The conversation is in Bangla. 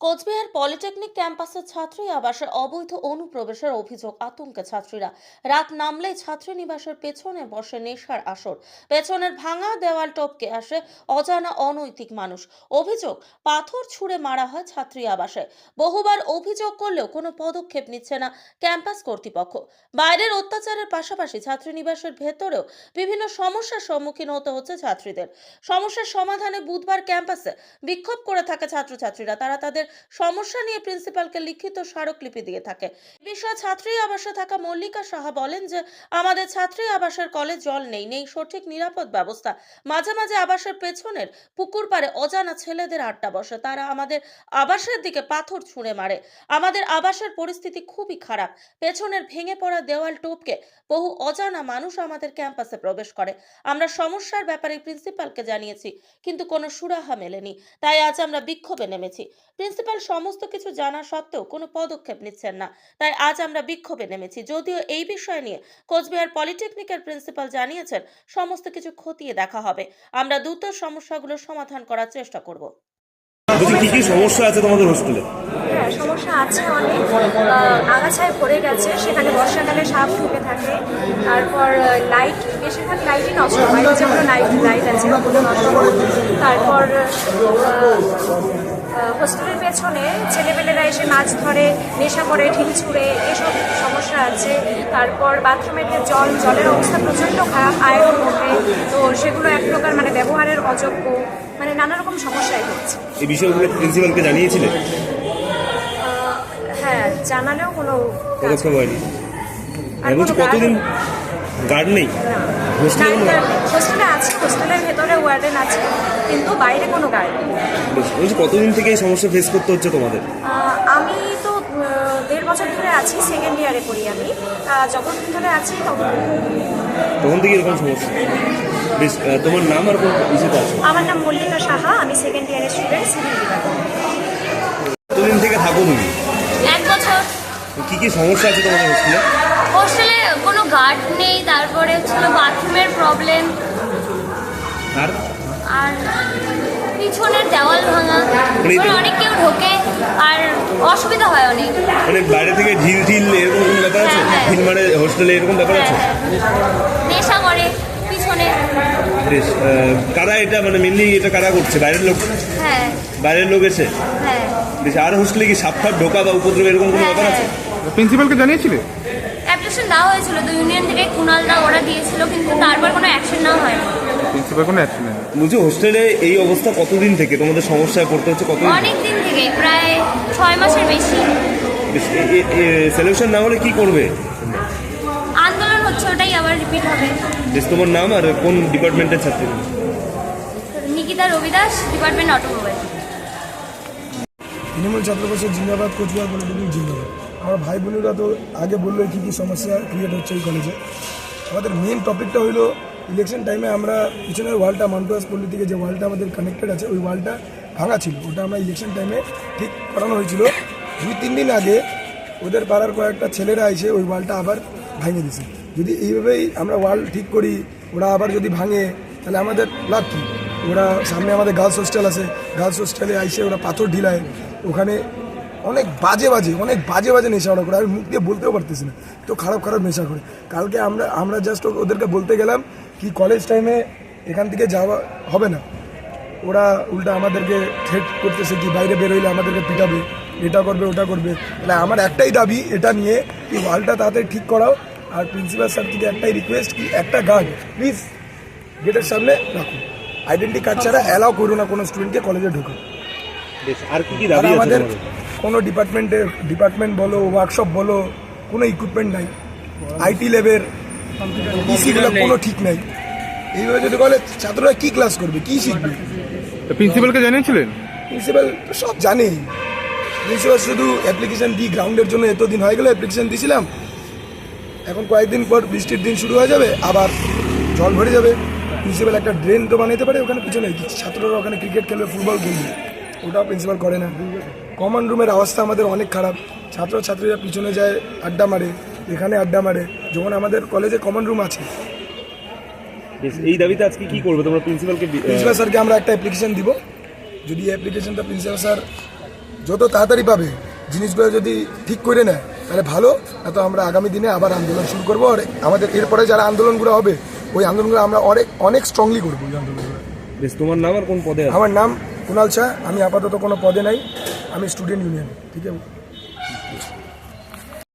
কোচবিহার পলিটেকনিক ক্যাম্পাসের ছাত্রী, আবাসে অবৈধ অনুপ্রবেশের অভিযোগ আতঙ্কে ছাত্রীরা। রাত নামলেই ছাত্রী নিবাসের পেছনে বসে নেশার আসর। পেছনের ভাঙা দেওয়াল টপকে আসে অজানা অনৈতিক মানুষ। অভিযোগ, পাথর ছুঁড়ে মারা হয় ছাত্রী আবাসে। বহুবার অভিযোগ করলেও কোনো পদক্ষেপ নিচ্ছে না ক্যাম্পাস কর্তৃপক্ষ। বাইরের অত্যাচারের পাশাপাশি ছাত্রীনিবাসের ভেতরেও বিভিন্ন সমস্যার সম্মুখীন হতে হচ্ছে ছাত্রীদের। সমস্যার সমাধানে বুধবার ক্যাম্পাসে বিক্ষোভ করে থাকে ছাত্রছাত্রীরা, তারা তাদের সমস্যা নিয়ে প্রিন্সিপালকে লিখিত স্মারকলিপি দিয়ে থাকে। বিষয়ে ছাত্রী আবাসে থাকা মল্লিকা সাহা বলেন যে, আমাদের ছাত্রী আবাসের কলে জল নেই নেই সঠিক নিরাপদ ব্যবস্থা। মাঝে মাঝে আবাসের পেছনের পুকুর পাড়ে অজানা ছেলেদের আড্ডা বসে। তারা আমাদের আবাসের দিকে পাথর ছুঁড়ে মারে। আমাদের আবাসের পরিস্থিতি খুবই খারাপ। পেছনের ভেঙে পড়া দেওয়াল টোপকে বহু অজানা মানুষ আমাদের ক্যাম্পাসে প্রবেশ করে। আমরা সমস্যার ব্যাপারে প্রিন্সিপালকে জানিয়েছি, কিন্তু কোনো সুরাহা মেলেনি। তাই আজ আমরা বিক্ষোভে নেমেছি। প্রিন্সিপাল সমস্ত কিছু জানা সত্ত্বেও কোনো পদক্ষেপ নিচ্ছেন না। তাই আজ আমরা বিক্ষোভে নেমেছি। যদিও এই বিষয় নিয়ে কোচবিহার পলিটেকনিকের প্রিন্সিপাল জানিয়েছেন সমস্ত কিছু খতিয়ে দেখা হবে। আমরা দ্রুত সমস্যাগুলো সমাধান করার চেষ্টা করব। কি কি সমস্যা আছে তোমাদের হোস্টেলে হ্যাঁ সমস্যা আছে অনেক। আহ, আগাছায় ভরে গেছে সেখানে বর্ষাকালে সাপ ঢুকে থাকে। তারপর লাইট বেশিরভাগ লাইটই নষ্ট যেগুলো লাইট লাইট আছে নষ্ট তারপর হোস্টেলের পেছনে ছেলেপেলেরা এসে মাছ ধরে নেশা করে ঢিল ছুঁড়ে এসব সমস্যা আছে। তারপর বাথরুমের যে জল জলের অবস্থা প্রচণ্ড খারাপ আয়রন ওঠে। তো সেগুলো এক প্রকার মানে ব্যবহারের অযোগ্য। মানে নানা রকম সমস্যায় হচ্ছে। এই বিষয়গুলো প্রিন্সিপালকে জানিয়েছিলে? আহ, হ্যাঁ জানালেও কোনো পদক্ষেপ হয়নি। কতদিন গার্ড নেই? guard? হোস্টেলে আছে হোস্টেলের ভেতরে ওয়ার্ডেন আছে কিন্তু বাইরে কোনো নেই। বলছি কতদিন থেকে এই সমস্যা ফেস করতে হচ্ছে তোমাদের? আমি তো দেড় বছর ধরে আছি সেকেন্ড ইয়ারে পড়ি আমি। যখন ধরে আছি তখন তখন থেকে এরকম সমস্যা? বেশ তোমার নাম আর কোন ইসেতে আছে? আমার নাম মল্লিকা সাহা আমি সেকেন্ড ইয়ারের স্টুডেন্ট সিভিল বিভাগ কতদিন থেকে থাকো তুমি? এক বছর। কি কি সমস্যা আছে তোমাদের হোস্টেলে হোস্টেলে কোনো গার্ড নেই তারপরে ছিল বাথরুমের প্রবলেম আর? আর পিছনের দেওয়াল ভাঙা। মানে অনেক কেউ ঢোকে আর অসুবিধা হয় অনেক। মানে বাইরে থেকে ঢিল ঢিল এরকম কোনো ব্যাপার আছে? হ্যাঁ, হ্যাঁ। ঢিল মারে হোস্টেলে এরকম ব্যাপার হ্যাঁ আছে? হ্যাঁ। নেশা করে পিছনে। বেশ কারা এটা? মানে মেনলি এটা কারা করছে? বাইরের লোক? হ্যাঁ। বাইরের লোক এসে? হ্যাঁ। বেশ আর হোস্টেলে কি সাপ ঢোকা বা উপদ্রব এরকম কোনো হ্যাঁ ব্যাপার আছে? হ্যাঁ প্রিন্সিপালকে জানিয়েছিলে? অ্যাপ্লিকেশন দেওয়া হয়েছিল তো ইউনিয়ন থেকে কুনাল দা ওরা দিয়েছিল কিন্তু তারপর কোনো অ্যাকশন নেওয়া হয়নি। প্রিন্সিপাল কোনো অ্যাকশন নেই বলছি হোস্টেলে এই অবস্থা কতদিন থেকে? তোমাদের সমস্যায় পড়তে হচ্ছে কতদিন অনেক দিন থেকে প্রায় ছয় মাসের বেশি। সলিউশন না হলে কি করবে? আন্দোলন হচ্ছে ওটাই আবার রিপিট হবে। বেশ তোমার নাম আর কোন ডিপার্টমেন্টের ছাত্রী? Nikita Rabidas department automobile. Trinamool ছাত্র পরিষদ জিন্দাবাদ কোচবিহার পলিটেকনিক জিন্দাবাদ। আমার ভাই বোনেরা তো আগে বলল কী কী সমস্যা ক্রিয়েট হচ্ছে এই কলেজে আমাদের মেন টপিকটা হলো ইলেকশন টাইমে আমরা পিছনের ওয়ালটা মান্টুয়াস পল্লী থেকে যে ওয়ালটা আমাদের কানেক্টেড আছে, ওই ওয়ালটা ভাঙা ছিল। ওটা আমরা ইলেকশন টাইমে ঠিক করানো হয়েছিল। দুই, তিন দিন আগে ওদের পাড়ার কয়েকটা ছেলেরা এসে ওই ওয়ালটা আবার ভাঙে দিছে যদি এইভাবেই আমরা ওয়াল ঠিক করি, ওরা আবার যদি ভাঙে, তাহলে আমাদের লাভ কী? ওরা সামনে আমাদের গার্লস হোস্টেল আছে। গার্লস হোস্টেলে আইসে ওরা পাথর ঢিলায়। ওখানে অনেক বাজে বাজে অনেক বাজে বাজে নেশা ওরা করে আমি মুখ দিয়ে বলতেও পারতেছি না। তো খারাপ খারাপ নেশা করে। কালকে আমরা আমরা জাস্ট ওদেরকে বলতে গেলাম কি কলেজ টাইমে এখান থেকে যাওয়া হবে না। ওরা উল্টা আমাদেরকে থ্রেট করতেছে কি বাইরে বেরোইলে আমাদেরকে পিটাবে এটা করবে ওটা করবে। তাহলে আমার একটাই দাবি এটা নিয়ে কি ওয়ালটা তাড়াতাড়ি ঠিক করাও। আর প্রিন্সিপাল স্যার থেকে একটাই রিকোয়েস্ট কি একটা গার্ড প্লিজ গেটের সামনে রাখুন আইডেন্টি কার্ড ছাড়া অ্যালাউ করো না কোনো স্টুডেন্টকে কলেজে ঢুকে আর কি কি দাবি আছে আমাদের কোনো ডিপার্টমেন্টের ডিপার্টমেন্ট বলো ওয়ার্কশপ বলো কোনো ইকুইপমেন্ট নাই। আইটি ল্যাবের ইসিগুলো কোনো ঠিক নাই। এইভাবে যদি বলে ছাত্ররা কি ক্লাস করবে কি শিখবে? প্রিন্সিপালকে জানিয়েছিলেন? প্রিন্সিপাল তো সব জানে। প্রিন্সিপাল শুধু অ্যাপ্লিকেশন দিই গ্রাউন্ডের জন্য এতদিন হয়ে গেলে অ্যাপ্লিকেশন দিয়েছিলাম এখন কয়েকদিন পর বৃষ্টির দিন শুরু হয়ে যাবে আবার জল ভরে যাবে। প্রিন্সিপাল একটা ড্রেন তো বানাইতে পারে ওখানে পিছনে। ছাত্ররা ওখানে ক্রিকেট খেলবে ফুটবল খেলবে। ওটাও প্রিন্সিপাল করে না। কমন রুমের অবস্থা আমাদের অনেক খারাপ। ছাত্রছাত্রীরা পিছনে যায় আড্ডা মারে এখানে আড্ডা মারে। যখন আমাদের কলেজে কমন রুম আছে। এই দাবিতে আজকে কি করবে? তোমরা প্রিন্সিপালকে প্রিন্সিপাল স্যারকে আমরা একটা অ্যাপ্লিকেশন দিব। যদি এই অ্যাপ্লিকেশনটা প্রিন্সিপাল স্যার যত তাড়াতাড়ি পাবে জিনিসগুলো যদি ঠিক করে নেয় তাহলে ভালো। না তো আমরা আগামী দিনে আবার আন্দোলন শুরু করব। আর আমাদের এরপরে যারা আন্দোলনগুলো হবে ওই আন্দোলনগুলো আমরা অনেক অনেক স্ট্রংলি করব। ওই আন্দোলনগুলো বেশ তোমার নাম আর কোন পদে আমার নাম কুণাল শাহ আমি আপাতত কোনো পদে নাই আমি স্টুডেন্ট ইউনিয়ন ঠিক আছে?